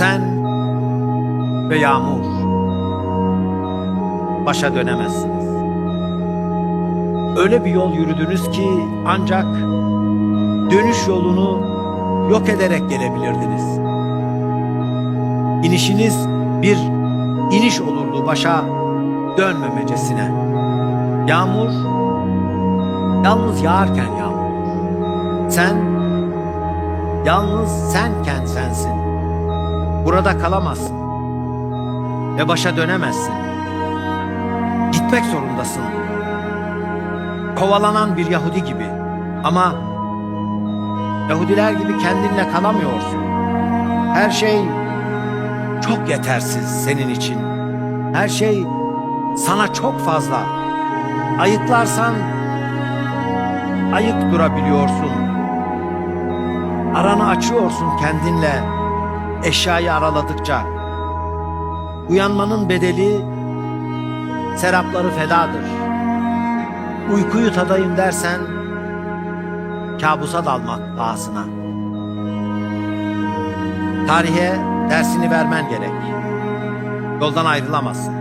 Sen ve Yağmur başa dönemezsiniz. Öyle bir yol yürüdünüz ki ancak dönüş yolunu yok ederek gelebilirdiniz. İnişiniz bir iniş olurdu başa dönmemecesine. Yağmur yalnız yağarken yağmur. Sen yalnız senken sensin. Burada kalamazsın ve başa dönemezsin. Gitmek zorundasın. Kovalanan bir Yahudi gibi ama Yahudiler gibi kendinle kalamıyorsun. Her şey çok yetersiz senin için. Her şey sana çok fazla. Ayıklarsan ayık durabiliyorsun. Aranı açıyorsun kendinle eşyayı araladıkça. Uyanmanın bedeli serapları fedadır. Uykuyu tadayım dersen kabusa dalmak pahasına. Tarihe dersini vermen gerek. Yoldan ayrılamazsın.